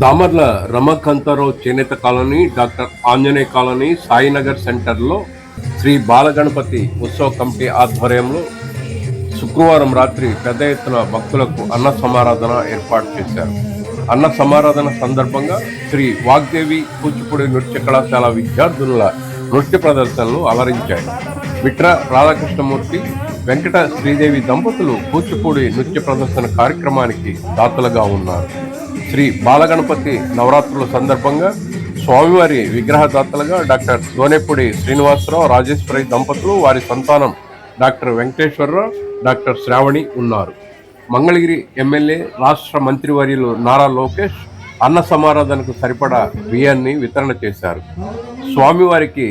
దామర్ల రమకాంతారావు చేనేత colony doctor Anjaneya colony Sainagar సెంటర్లో శ్రీ బాలగణపతి ఉత్సవ కమిటీ ఆధ్వర్యంలో శుక్రవారం రాత్రి పెద్ద ఎత్తున భక్తులకు అన్న సమారాధన ఏర్పాటు చేశారు. అన్న సమారాధన సందర్భంగా శ్రీ వాగ్దేవి కూచిపూడి నృత్య కళాశాల విద్యార్థుల నృత్య ప్రదర్శనలు అలరించాయి. విట్ర రాధాకృష్ణమూర్తి వెంకట శ్రీదేవి దంపతులు కూచిపూడి నృత్య ప్రదర్శన కార్యక్రమానికి దాతలుగా ఉన్నారు. శ్రీ బాలగణపతి నవరాత్రుల సందర్భంగా స్వామివారి విగ్రహదాతలుగా డాక్టర్ దోనేపూడి శ్రీనివాసరావు రాజేశ్వరి దంపతులు వారి సంతానం డాక్టర్ వెంకటేశ్వరరావు డాక్టర్ శ్రావణి ఉన్నారు. మంగళగిరి ఎమ్మెల్యే రాష్ట్ర మంత్రివర్యులు నారా లోకేష్ అన్న సమారాధనకు సరిపడా బియ్యాన్ని వితరణ చేశారు. స్వామివారికి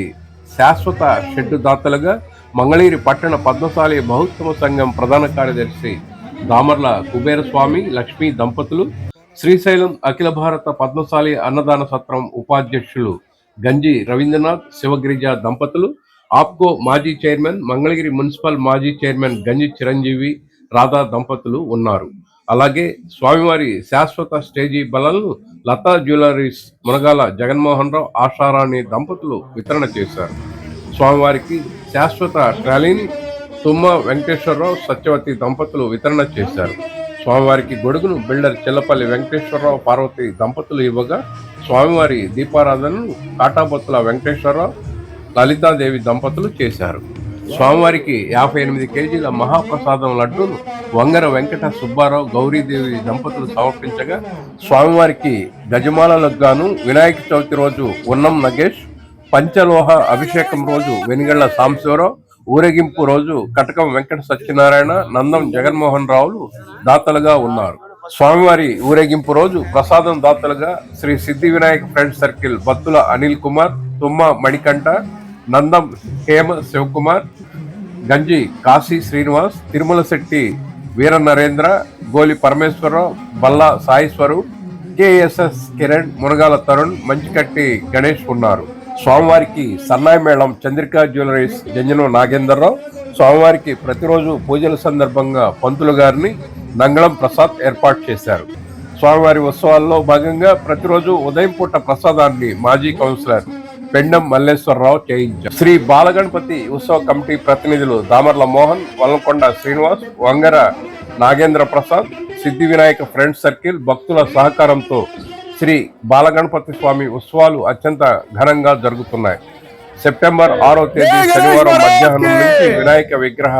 శాశ్వత షెడ్డు దాతలుగా మంగళగిరి పట్టణ పద్మశాలి బహుత్తమ సంఘం ప్రధాన కార్యదర్శి దామర్ల కుబేరస్వామి లక్ష్మీ దంపతులు శ్రీశైలం అఖిల భారత పద్మశాలి అన్నదాన సత్రం ఉపాధ్యక్షులు గంజి రవీంద్రనాథ్ శివగిరిజ దంపతులు ఆప్కో మాజీ చైర్మన్ మంగళగిరి మున్సిపల్ మాజీ చైర్మన్ గంజి చిరంజీవి రాధా దంపతులు ఉన్నారు. అలాగే స్వామివారి శాశ్వత స్టేజీ బలలను లతా జ్యువెలరీస్ మునగాల జగన్మోహన్ రావు ఆశారాణి దంపతులు వితరణ చేశారు. స్వామివారికి శాశ్వత ట్రాలీని తుమ్మ వెంకటేశ్వరరావు సత్యవతి దంపతులు వితరణ చేశారు. స్వామివారికి గొడుగును బిల్డర్ చెల్లపల్లి వెంకటేశ్వరరావు పార్వతి దంపతులు ఇవ్వగా స్వామివారి దీపారాధనను కాటాపత్తుల వెంకటేశ్వరరావు లలితాదేవి దంపతులు చేశారు. స్వామివారికి యాభై ఎనిమిది కేజీల మహాప్రసాదం లడ్డూను వంగర వెంకట సుబ్బారావు గౌరీదేవి దంపతులు సమర్పించగా స్వామివారికి గజమాలలకు గాను వినాయక చవితి రోజు ఉన్నం నగేష్ పంచలోహ అభిషేకం రోజు వెనుగళ్ళ సాంబశివరావు ఊరేగింపు రోజు కటకం వెంకట సత్యనారాయణ నందం జగన్మోహన్ రావులు దాతలుగా ఉన్నారు. స్వామివారి ఊరేగింపు రోజు ప్రసాదం దాతలుగా శ్రీ సిద్ధి వినాయక ఫ్రెండ్ సర్కిల్ బత్తుల అనిల్ కుమార్ తుమ్మ మణికంఠ నందం హేమ శివకుమార్ గంజి కాశీ శ్రీనివాస్ తిరుమల శెట్టి వీర నరేంద్ర గోలి పరమేశ్వరరావు బల్లా సాయిస్వరు కేఎస్ఎస్ కిరణ్ మునగాల తరుణ్ మంచికట్టి గణేష్ ఉన్నారు. స్వామివారికి సన్నాయి మేళం చంద్రికా జ్యువెలరీస్ జంజనం నాగేందర్రావు. స్వామివారికి ప్రతిరోజు పూజల సందర్భంగా పంతులు గారిని నంగళం ప్రసాద్ ఏర్పాటు చేశారు. స్వామివారి ఉత్సవాల్లో భాగంగా ప్రతిరోజు ఉదయం పూట ప్రసాదాన్ని మాజీ కౌన్సిలర్ పెండం మల్లేశ్వరరావు చేయించారు. శ్రీ బాలగణపతి ఉత్సవ కమిటీ ప్రతినిధులు దామర్ల మోహన్ వల్లంకొండ శ్రీనివాస్ వంగర నాగేంద్ర ప్రసాద్ సిద్ధి వినాయక ఫ్రెండ్స్ సర్కిల్ భక్తుల సహకారంతో శ్రీ బాలగణపతి స్వామి ఉత్సవాలు అత్యంత ఘనంగా జరుగుతున్నాయి. సెప్టెంబర్ ఆరో తేదీ శనివారం మధ్యాహ్నం నుంచి వినాయక విగ్రహ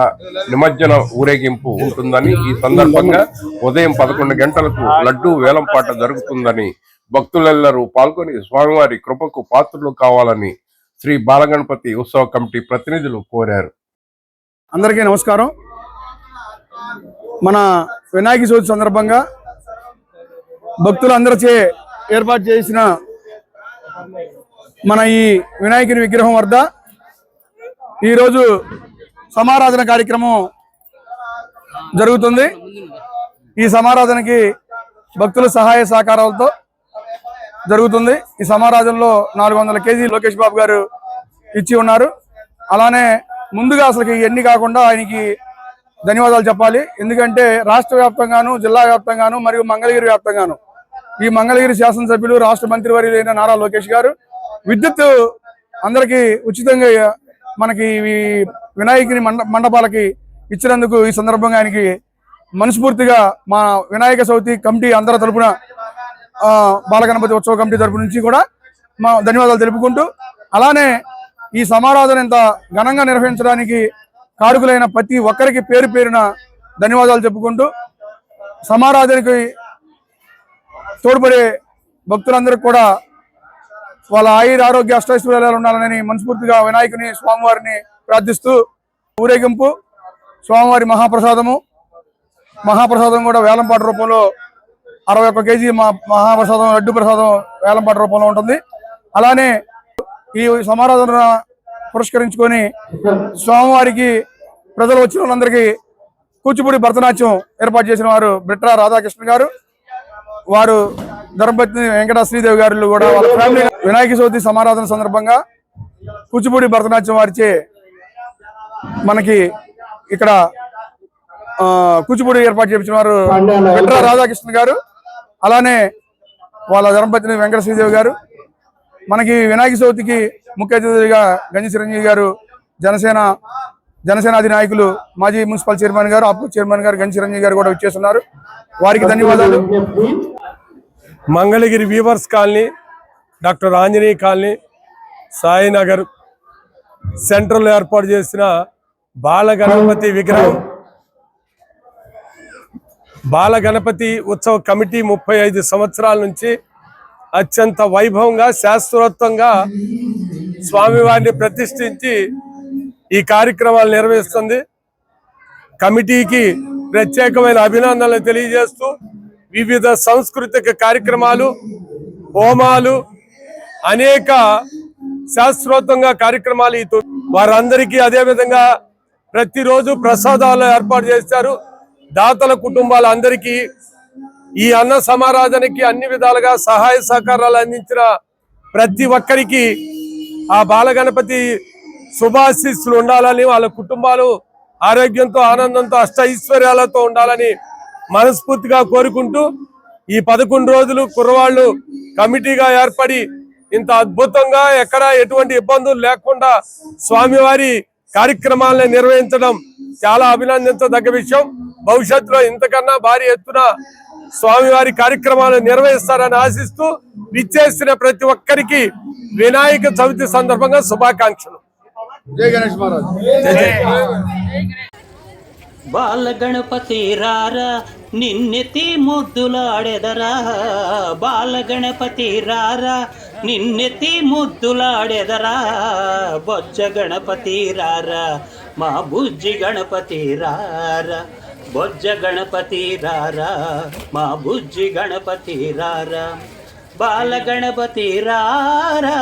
నిమజ్జన ఊరేగింపు ఉంటుందని ఈ సందర్భంగా ఉదయం పదకొండు గంటలకు లడ్డూ వేలంపాట జరుగుతుందని భక్తులెల్లరూ పాల్గొని స్వామివారి కృపకు పాత్రలు కావాలని శ్రీ బాలగణపతి ఉత్సవ కమిటీ ప్రతినిధులు కోరారు. అందరికీ నమస్కారం. మన వినాయక చవితి సందర్భంగా భక్తులందరిచే ఏర్పాటు చేసిన మన ఈ వినాయకుని విగ్రహం వద్ద ఈరోజు సమారాధన కార్యక్రమం జరుగుతుంది. ఈ సమారాధనకి భక్తుల సహాయ సహకారాలతో జరుగుతుంది. ఈ సమారాధనలో నాలుగు వందల కేజీ లోకేష్ బాబు గారు ఇచ్చి ఉన్నారు. అలానే ముందుగా అసలు ఇవన్నీ కాకుండా ఆయనకి ధన్యవాదాలు చెప్పాలి. ఎందుకంటే రాష్ట్ర వ్యాప్తంగాను జిల్లా వ్యాప్తంగాను మరియు మంగళగిరి వ్యాప్తంగాను ఈ మంగళగిరి శాసనసభ్యులు రాష్ట్ర మంత్రివర్యులైన నారా లోకేష్ గారు. విద్యుత్ అందరికీ ఉచితంగా మనకి ఈ వినాయకుని మండ మండపాలకి ఇచ్చినందుకు ఈ సందర్భంగా ఆయనకి మనస్ఫూర్తిగా మా వినాయక చవితి కమిటీ అందరి తరపున బాలగణపతి ఉత్సవ కమిటీ తరపు నుంచి కూడా మా ధన్యవాదాలు తెలుపుకుంటూ అలానే ఈ సమారాధన ఇంత ఘనంగా నిర్వహించడానికి కారుకులైన ప్రతి ఒక్కరికి పేరు పేరున ధన్యవాదాలు చెప్పుకుంటూ సమారాధనకి తోడ్పడే భక్తులందరికీ కూడా వాళ్ళ ఆయుర ఆరోగ్య అష్టైశ్వర్యాలు ఉండాలని మనస్ఫూర్తిగా వినాయకుని స్వామివారిని ప్రార్థిస్తూ ఊరేగింపు స్వామివారి మహాప్రసాదము. మహాప్రసాదం కూడా వేలంపాట రూపంలో అరవై ఒక్క కేజీ మా మహాప్రసాదం లడ్డు ప్రసాదం వేలంపాట రూపంలో ఉంటుంది. అలానే ఈ సమారాధన పురస్కరించుకొని స్వామివారికి ప్రజలు వచ్చిన వాళ్ళందరికీ కూచిపూడి భరతనాట్యం ఏర్పాటు చేసిన వారు బిట్రా రాధాకృష్ణ గారు. వారు ధర్మపత్ని వెంకట శ్రీదేవి గారు కూడా వాళ్ళ ఫ్యామిలీ వినాయక చవితి సమారాధన సందర్భంగా కూచిపూడి భరతనాట్యం వారిచే మనకి ఇక్కడ ఆ, కూచిపూడి ఏర్పాటు చేయించిన వారు వెంకట రాధాకృష్ణ గారు అలానే వాళ్ళ ధర్మపత్ని వెంకట శ్రీదేవి గారు. మనకి వినాయక చవితికి ముఖ్య అతిథిగా గంజి చిరంజీవి గారు జనసేన జనసేన అధినాయకులు మాజీ మున్సిపల్ చైర్మన్ గారు అప్పు చైర్మన్ గారు చిరంజీవి గారు కూడా వచ్చేస్తున్నారు. వారికి ధన్యవాదాలు. Mangalagiri weavers colony doctor Anjaneya colony Sainagar central ఏర్పాటు చేసిన బాల గణపతి విగ్రహం. బాల గణపతి ఉత్సవ కమిటీ ముప్పై ఐదు సంవత్సరాల నుంచి అత్యంత వైభవంగా శాస్త్రోత్తంగా స్వామివారిని ప్రతిష్ఠించి ఈ కార్యక్రమాలు నిర్వహిస్తుంది. కమిటీకి ప్రత్యేకమైన అభినందనలు తెలియజేస్తూ వివిధ సాంస్కృతిక కార్యక్రమాలు హోమాలు అనేక శాస్త్రోత్తంగా కార్యక్రమాలు ఇతూ వారందరికీ అదే విధంగా ప్రతిరోజు ప్రసాదాలు ఏర్పాటు చేశారు. దాతల కుటుంబాలందరికీ ఈ అన్న సమారాధనకి అన్ని విధాలుగా సహాయ సహకారాలు అందించిన ప్రతి ఒక్కరికి ఆ బాలగణపతి శుభాశీస్సులు ఉండాలని వాళ్ళ కుటుంబాలు ఆరోగ్యంతో ఆనందంతో అష్ట ఐశ్వర్యాలతో ఉండాలని మనస్ఫూర్తిగా కోరుకుంటూ ఈ పదకొండు రోజులు కుర్రవాళ్ళు కమిటీగా ఏర్పడి ఇంత అద్భుతంగా ఎక్కడ ఎటువంటి ఇబ్బందులు లేకుండా స్వామివారి కార్యక్రమాలను నిర్వహించడం చాలా అభినందించదగ్గ విషయం. భవిష్యత్తులో ఇంతకన్నా భారీ ఎత్తున స్వామివారి కార్యక్రమాలు నిర్వహిస్తారని ఆశిస్తూ విచ్చేసిన ప్రతి ఒక్కరికి వినాయక చవితి సందర్భంగా శుభాకాంక్షలు. జై గణేష్ మహారాజ్ బాలగణపతి రారా నిన్నెత్తి ముద్దులాడెదరా బాలగణపతి రారా నిన్నెత్తి ముద్దులాడెదరా బొజ్జ గణపతి రారా మా బుజ్జి గణపతి రారా బొజ్జ గణపతి రారా మా బుజ్జి గణపతి రారా బాలగణపతి రారా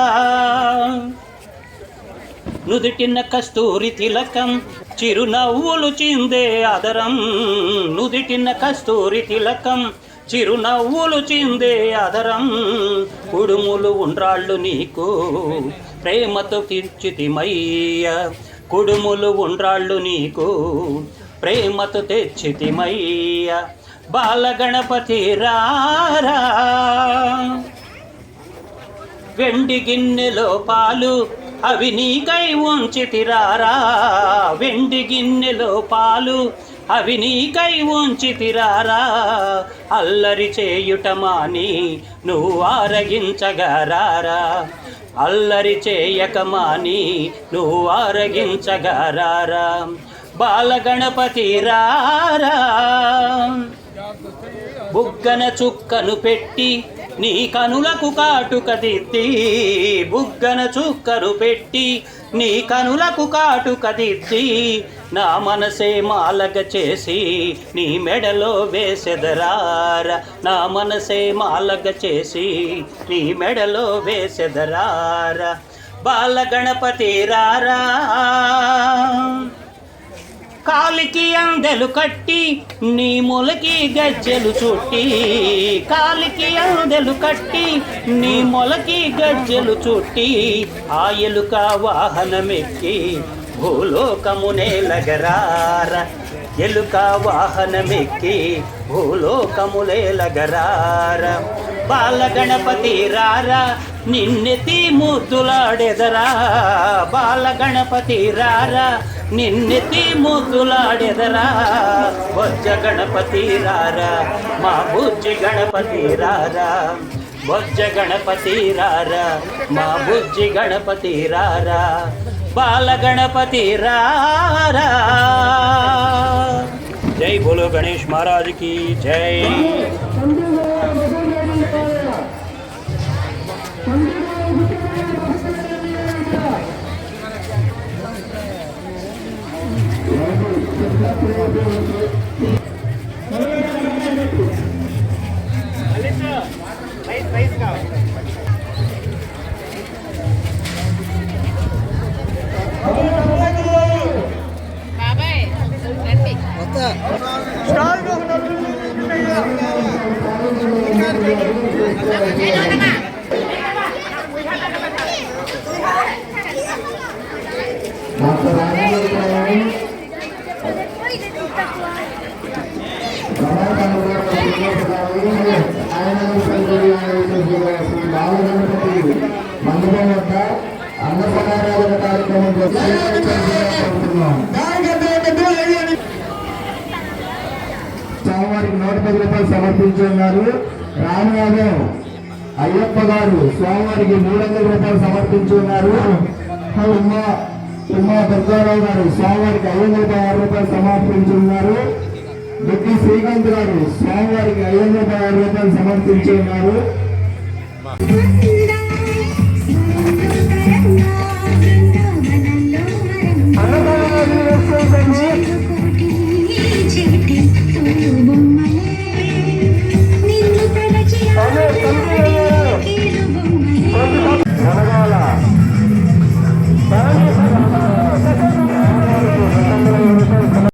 నుదిటిన కస్తూరి తిలకం చిరునవ్వులు చిందే అదరం. నుదిటిన కస్తూరి తిలకం చిరునవ్వులు చిందే అదరం. కుడుములు ఉండ్రాళ్ళు నీకు ప్రేమతో తీర్చితిమయ్య కుడుములు ఉండ్రాళ్ళు నీకు ప్రేమతో తెచ్చితిమయ్య. బాలగణపతి రారా. వెండి గిన్నెలో పాలు అవి నీకై ఉంచితిరారా? వెండి గిన్నెలో పాలు అవి నీకై ఉంచితిరారా? అల్లరి చేయుట మాని నువ్వు ఆరగించగరారా? అల్లరి చేయక మాని నువ్వు ఆరగించగరారా? బాలగణపతి రారా? బుగ్గన చుక్కను పెట్టి నీ కనులకు కాటుక దిద్ది బుగ్గన చుక్కరు పెట్టి నీ కనులకు కాటుక దిద్ది నా మనసే మాలగ చేసి నీ మెడలో వేసెదరార నా మనసే మాలగ చేసి నీ మెడలో వేసెదరార బాలగణపతి రారా. కాలికి అందెలు కట్టి నీ మొలకి గజ్జెలు చుట్టి. కాలికి అందెలు కట్టి నీ మొలకి గజ్జెలు చుట్టి. ఆ ఎలుక వాహనమెక్కి భూలోకమునే లగరార ఎలుక వాహనమెక్కి భూలోకములే లగరార బాలగణపతి రారా నిన్నెత్తి ముద్దులాడెదరా బాలగణపతి రారా నిన్నెత్తి ముద్దులాడెదరా బొజ్జ గణపతి రారా మా బుజ్జి గణపతి రారా బొజ్జ గణపతి రారా మా బుజ్జి గణపతి రారా బాలగణపతి రారా జై బోలో గణేష్ మహారాజ్ की జై కావాలి పది రామయాదవ్ అయ్యప్ప గారు స్వామివారికి మూడు వందల రూపాయలు సమర్పించున్నారు. ఉన్నారు ఉమా దుర్గారావు గారు స్వామివారికి ఐదు వందల ఆరు రూపాయలు సమర్పించున్నారు. బుద్ధి శ్రీకాంత్ గారు స్వామివారికి ఐదు వందల ఆరు రూపాయలు సమర్పించున్నారు.